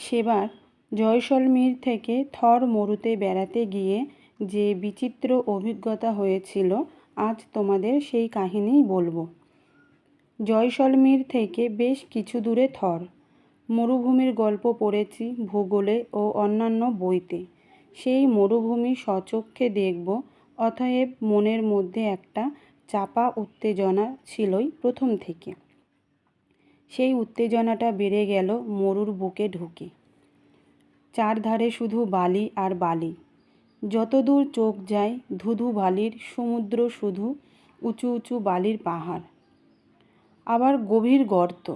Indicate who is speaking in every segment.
Speaker 1: সেবার জয়সলমীর থেকে থর মরুতে বেড়াতে গিয়ে যে বিচিত্র অভিজ্ঞতা হয়েছিল, আজ তোমাদের সেই কাহিনিই বলব। জয়সলমীর থেকে বেশ কিছু দূরে থর। মরুভূমির গল্প পড়েছি ভূগোলে ও অন্যান্য বইতে। সেই মরুভূমি স্বচক্ষে দেখব, অতএব মনের মধ্যে একটা চাপা উত্তেজনা ছিলই প্রথম থেকে। সেই উত্তেজনাটা বেড়ে গেল মরুর বুকে ঢুকে। চারধারে শুধু বালি আর বালি। যতদূর চোখ যায়, ধুধু বালির, সমুদ্র শুধু উঁচু উঁচু বালির পাহাড়। আবার গভীর গর্ত।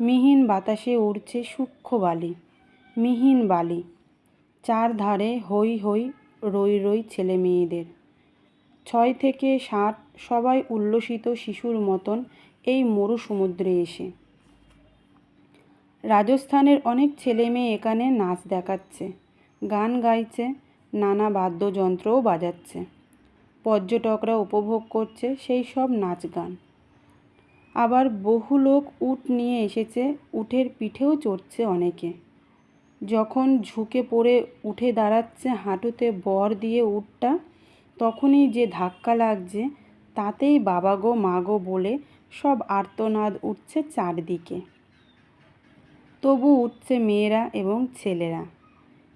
Speaker 1: মিহিন বাতাসে উড়ছে সূক্ষ্ম বালি। মিহিন বালি। চারধারে হই হই রই রই ছেলে মেয়েদের। ছয় থেকে ষাট সবাই উল্লসিত শিশুর মতন এই মরু সমুদ্রে এসে রাজস্থানের অনেক ছেলে মেয়ে এখানে নাচ দেখাচ্ছে, গান গাইছে, নানা বাদ্যযন্ত্রও বাজাচ্ছে। পর্যটকরা উপভোগ করছে সেই সব নাচ গান। আবার বহু লোক উট নিয়ে এসেছে, উটের পিঠেও চড়ছে অনেকে। যখন ঝুঁকে পড়ে উঠে দাঁড়াচ্ছে হাঁটুতে বর দিয়ে উটটা, তখনই যে ধাক্কা লাগছে, তাতেই বাবা গো, মা গো বলে সব আর্তনাদ উঠছে চারদিকে। তবু উঠছে মেয়েরা এবং ছেলেরা।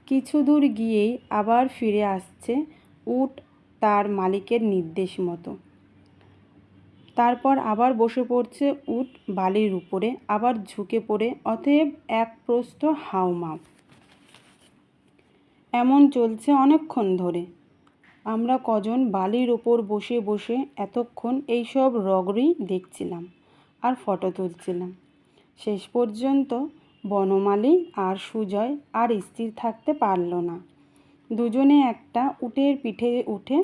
Speaker 1: কিছু দূর গিয়েই আবার ফিরে আসছে উট তার মালিকের নির্দেশ মতো। তারপর আবার বসে পড়ছে উট বালির উপরে, আবার ঝুঁকে পড়ে, অতএব এক প্রস্থ হাউমাউ এমন চলছে অনেকক্ষণ ধরে। আমরা কজন বালির ওপর বসে বসে এতক্ষণ এইসব রগড়ি দেখছিলাম আর ফটো তুলছিলাম। শেষ পর্যন্ত বনমালী আর সুজয় আর স্থির থাকতে পারল না। দুজনে একটা উটের পিঠে উঠে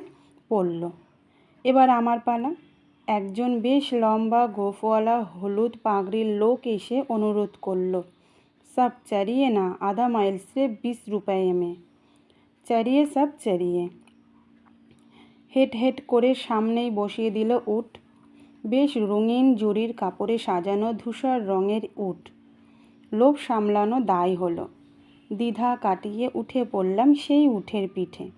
Speaker 1: পড়ল। এবার আমার পালা। একজন বেশ লম্বা গোফওয়ালা হলুদ পাগড়ির লোক এসে অনুরোধ করল। সব চারিয়ে না, আধা মাইল সে বিশ রুপয়ে মে চড়িয়ে সব চারিয়ে। হেট হেট করে সামনেই বসিয়ে দিল উট। বেশ রঙিন জুড়ির কাপড়ে সাজানো ধূসর রঙের উট। লোভ সামলানো দায় হলো। দ্বিধা কাটিয়ে উঠে পড়লাম সেই উঠের পিঠে।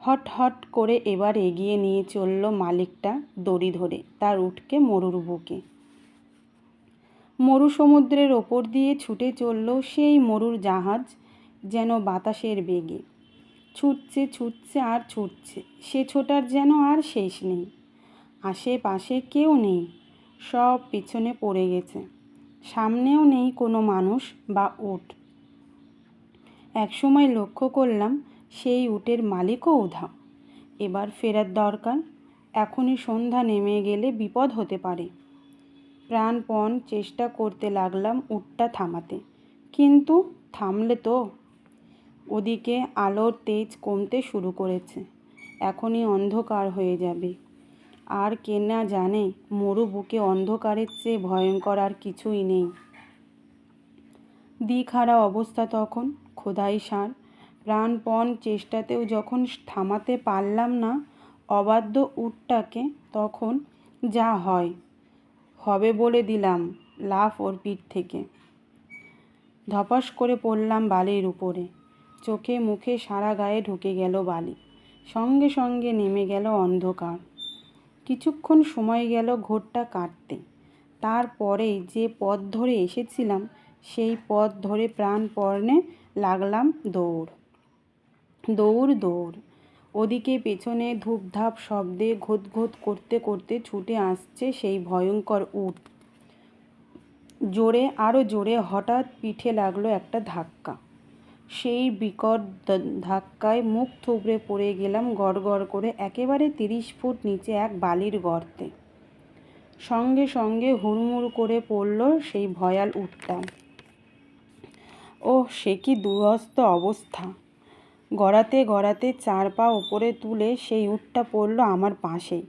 Speaker 1: হট হট করে এবার এগিয়ে নিয়ে চলল মালিকটা দড়ি ধরে তার উঠকে মরুর বুকে। মরু সমুদ্রের ওপর দিয়ে ছুটে চলল সেই মরুর জাহাজ যেন বাতাসের বেগে। ছুটছে ছুটছে আর ছুটছে, সে ছোটার যেন আর শেষ নেই। আশেপাশে কেউ নেই, সব পিছনে পড়ে গেছে। সামনেও নেই কোনো মানুষ বা উট। একসময় লক্ষ্য করলাম সেই উটের মালিকও উধাও। এবার ফেরার দরকার, এখনই সন্ধ্যা নেমে গেলে বিপদ হতে পারে। প্রাণপণ চেষ্টা করতে লাগলাম উটটা থামাতে, কিন্তু থামলে তো? ওদিকে আলোর তেজ কমতে শুরু করেছে, এখনই অন্ধকার হয়ে যাবে। আর কে না জানে, মরু বুকে অন্ধকারের চেয়ে ভয়ঙ্কর আর কিছুই নেই। দিখারা অবস্থা তখন খোদাই সার। প্রাণপণ চেষ্টাতেও যখন থামাতে পারলাম না, অবাধ্য উটটাকে তখন যা হয়, হবে বলে দিলাম লাফ ওর পিঠ থেকে। ধপাস করে পড়লাম বালির উপরে। চোখে মুখে সারা গায়ে ঢুকে গেল বালি। সঙ্গে সঙ্গে নেমে গেল অন্ধকার। কিছুক্ষণ সময় গেল ঘোরটা কাটতে। তারপরে যে পথ ধরে এসেছিলাম, সেই পথ ধরে প্রাণপণে লাগলাম দৌড়। দৌড় দৌড়। ওদিকে পেছনে ধূপধাপ শব্দে ঘোত করতে করতে ছুটে আসছে সেই ভয়ঙ্কর উট। জোরে আরও জোরে হঠাৎ পিঠে লাগল একটা ধাক্কা। সেই বিকট ধাক্কায় মুখ থুবড়ে পড়ে গেলাম গড় করে, একেবারে তিরিশ ফুট নিচে এক বালির গর্তে। সঙ্গে সঙ্গে হুড়মুড় করে পড়ল সেই ভয়াল উঠটা ও সে কি দুরস্ত অবস্থা। গড়াতে গড়াতে চার পা ওপরে তুলে সেই উটটা পড়ল আমার পাশেই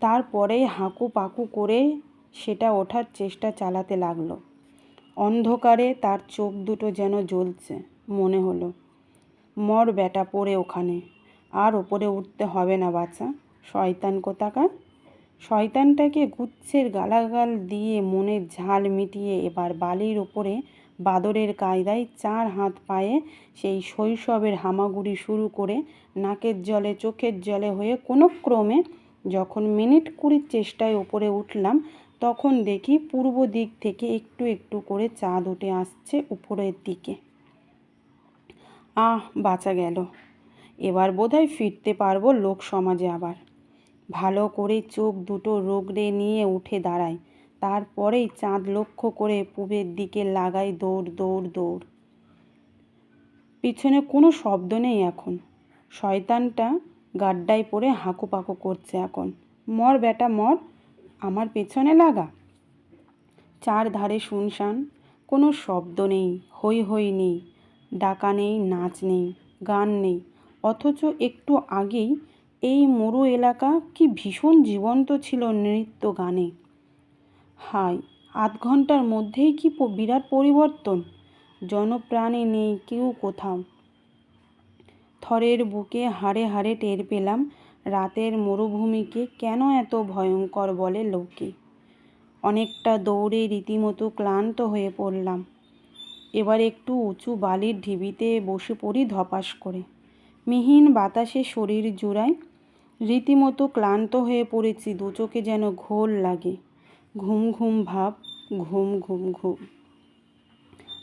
Speaker 1: তারপরেই হাঁকু পাকু করে সেটা ওঠার চেষ্টা চালাতে লাগল। অন্ধকারে তার চোখ দুটো যেন জ্বলছে, মনে হলো। মর বেটা, পড়ে ওখানে। আর ওপরে উঠতে হবে না বাচ্চা শয়তান কোথাকার? শয়তানটাকে গুচ্ছের গালাগাল দিয়ে মনের ঝাল মিটিয়ে এবার বালির ওপরে বাদরের কায়দায় চার হাত পায়ে সেই শৈশবের হামাগুড়ি শুরু করে নাকের জলে, চোখের জলে হয়ে কোনো ক্রমে যখন মিনিট কুড়ির চেষ্টায় ওপরে উঠলাম তখন দেখি পূর্ব দিক থেকে একটু একটু করে চাঁদ উঠে আসছে উপরের দিকে। আহ, বাঁচা গেল। এবার বোধহয় ফিরতে পারব লোক সমাজে আবার। ভালো করে চোখ দুটো রোগড়ে নিয়ে উঠে দাঁড়ায় তারপরেই চাঁদ লক্ষ্য করে পূবের দিকে লাগাই দৌড় দৌড় দৌড়। পিছনে কোনো শব্দ নেই এখন। শয়তানটা গাড্ডায় পড়ে হাঁকুপাকু করছে এখন। মর বেটা, মর। আমার পেছনে লাগা? চার ধারে শুনশান, কোনো শব্দ নেই হই হই নেই, ডাকা নেই, নাচ নেই, গান নেই, অথচ একটু আগেই এই মরু এলাকা কি ভীষণ জীবন্ত ছিল নৃত্য গানে। হায়, আধ ঘণ্টার মধ্যেই কি বিরাট পরিবর্তন, জনপ্রাণী নেই কেউ কোথাও। থরের বুকে হাড়ে হাড়ে টের পেলাম রাতের মরুভূমিকে কেন এত ভয়ঙ্কর বলে লোকে? অনেকটা দৌড়ে রীতিমতো ক্লান্ত হয়ে পড়লাম। এবার একটু উঁচু বালির ঢিবিতে বসে পড়ি ধপাস করে। মিহিন বাতাসে শরীর জুড়ায় রীতিমতো ক্লান্ত হয়ে পড়েছি, দু চোখে যেন ঘোর লাগে। ঘুম ঘুম ভাব, ঘুম ঘুম ঘুম।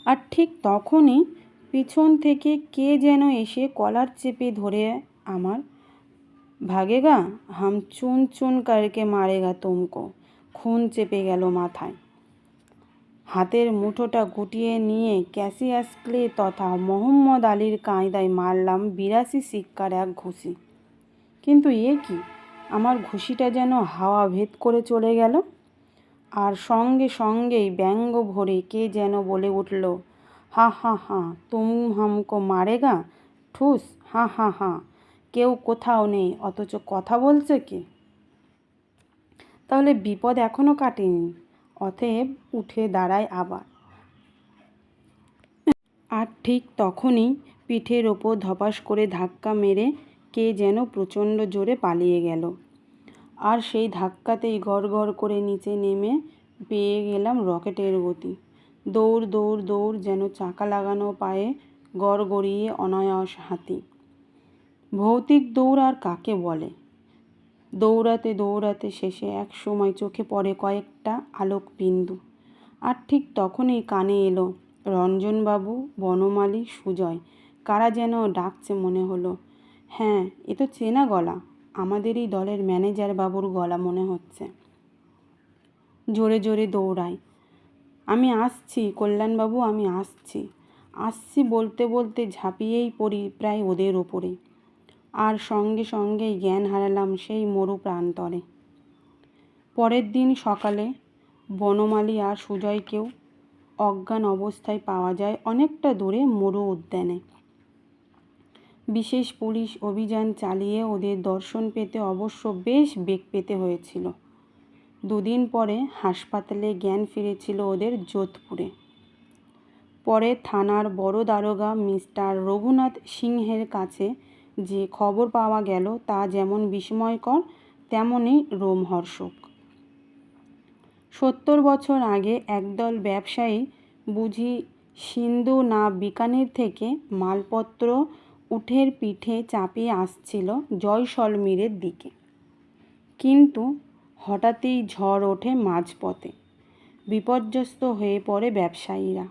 Speaker 1: আর ঠিক তখনই পিছন থেকে কে যেন এসে কলার চেপে ধরে আমার ভাগেগা হাম চুন চুন করকে মারেগা তুমকো খুন চেপে গেল মাথায় হাতের মুঠোটা গুটিয়ে নিয়ে ক্যাসিয়াস ক্লে তথা মোহাম্মদ আলীর কায়দায় মারলাম বিরাশি সিক্কার এক ঘুষি কিন্তু এ কি আমার ঘুষিটা যেন হাওয়া ভেদ করে চলে গেল আর সঙ্গে সঙ্গেই ব্যঙ্গ ভরে কে যেন বলে উঠল হা হা হা তুম হামকো মারেগা ঠুস হা হা হা কেউ কোথাও নেই, অথচ কথা বলছে কে? তাহলে বিপদ এখনও কাটেনি, অতএব উঠে দাঁড়ায় আবার। আর ঠিক তখনই পিঠের ওপর ধপাস করে ধাক্কা মেরে কে যেন প্রচণ্ড জোরে পালিয়ে গেল। আর সেই ধাক্কাতেই গড় গড় করে নিচে নেমে পেয়ে গেলাম রকেটের গতি। দৌড় দৌড় দৌড় যেন চাকা লাগানো পায়ে গড় গড়িয়ে অনায়াস হাতি। ভৌতিক দৌড় আর কাকে বলে? দৌড়াতে দৌড়াতে শেষে এক সময় চোখে পড়ে কয়েকটা আলোক বিন্দু আর ঠিক তখনই কানে এলো, রঞ্জনবাবু, বনমালী, সুজয়, কারা যেন ডাকছে মনে হলো। হ্যাঁ এ তো চেনা গলা আমাদেরই দলের ম্যানেজার বাবুর গলা মনে হচ্ছে। জোরে জোরে দৌড়াই আমি আসছি, কল্যাণবাবু, আমি আসছি। আসছি বলতে বলতে ঝাঁপিয়েই পড়ি প্রায় ওদের ওপরে। আর সঙ্গে সঙ্গেই জ্ঞান হারালাম সেই মরু প্রান্তরে। পরের দিন সকালে বনমালী আর সুজয়কেও অজ্ঞান অবস্থায় পাওয়া যায় অনেকটা দূরে মরু উদ্যানে। বিশেষ পুলিশ অভিযান চালিয়ে ওদের দর্শন পেতে অবশ্য বেশ বেগ পেতে হয়েছিল। দুদিন পরে হাসপাতালে জ্ঞান ফিরেছিল ওদের যোধপুরে। পরে থানার বড় দারোগা মিস্টার রঘুনাথ সিংহের কাছে যে খবর পাওয়া গেল তা যেমন বিস্ময়কর তেমনই রোমহর্ষক। সত্তর বছর আগে একদল ব্যবসায়ী বুঝি সিন্ধু না বিকানের থেকে মালপত্র উঠের পিঠে চাপিয়ে আসছিল জয়সলমীরের দিকে। কিন্তু হঠাৎই ঝড় ওঠে মাঝপথে। বিপর্যস্ত হয়ে পড়ে ব্যবসায়ীরা।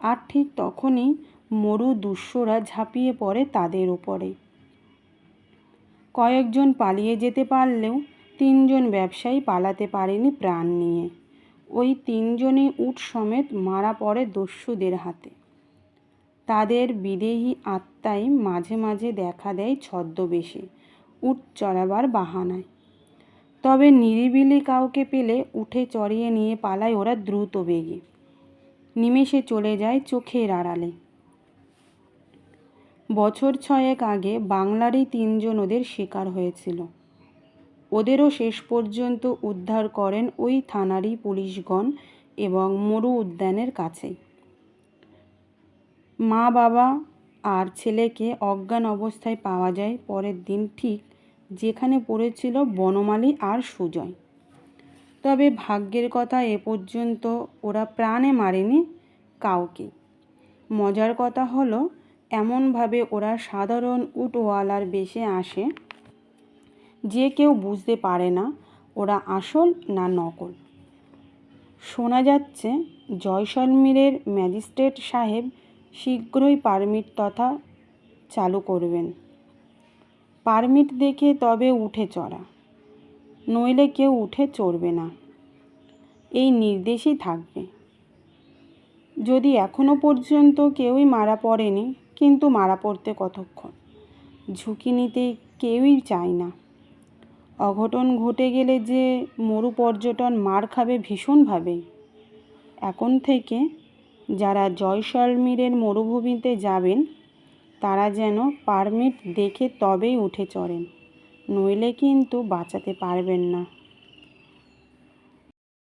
Speaker 1: আর ঠিক তখনই মরু দুঃস্বরা ঝাঁপিয়ে পড়ে তাদের উপরে। কয়েকজন পালিয়ে যেতে পারলেও তিনজন ব্যবসায়ী পালাতে পারেনি প্রাণ নিয়ে। ওই তিনজনই উট সমেত মারা পড়ে দস্যুদের হাতে। তাদের বিদেহী আত্মাই মাঝে মাঝে দেখা দেয় ছদ্মবেশে, উট চড়াবার বাহানায়। তবে নিরিবিলি কাউকে পেলে উঠে চড়িয়ে নিয়ে পালায় ওরা দ্রুত বেগে। নিমেষে চলে যায় চোখের আড়ালে। বছর ছয়েক আগে বাংলারই তিনজন ওদের শিকার হয়েছিল। ওদেরও শেষ পর্যন্ত উদ্ধার করেন ওই থানারই পুলিশগণ এবং মরু উদ্যানের কাছেই মা বাবা আর ছেলেকে অজ্ঞান অবস্থায় পাওয়া যায় পরের দিন ঠিক যেখানে পড়েছিল বনমালী আর সুজয়। তবে ভাগ্যের কথা এ পর্যন্ত ওরা প্রাণে মারেনি কাউকে। মজার কথা হলো এমনভাবে ওরা সাধারণ উটওয়ালার বেশে আসে যে কেউ বুঝতে পারে না ওরা আসল না নকল। শোনা যাচ্ছে জয়সলমীরের ম্যাজিস্ট্রেট সাহেব শীঘ্রই পারমিট তথা চালু করবেন। পারমিট দেখে তবে উঠে চড়া, নইলে কেউ উঠে চড়বে না। এই নির্দেশই থাকবে। যদি এখনও পর্যন্ত কেউই মারা পড়েনি কিন্তু মারা পড়তে কতক্ষণ? ঝুঁকি নিতে কেউই চায় না। অঘটন ঘটে গেলে যে মরু পর্যটন মার খাবে ভীষণভাবে। এখন থেকে যারা জয়সলমীরের মরুভূমিতে যাবেন, তারা যেন পারমিট দেখে তবেই উঠে চড়েন, নইলে কিন্তু বাঁচাতে পারবেন না।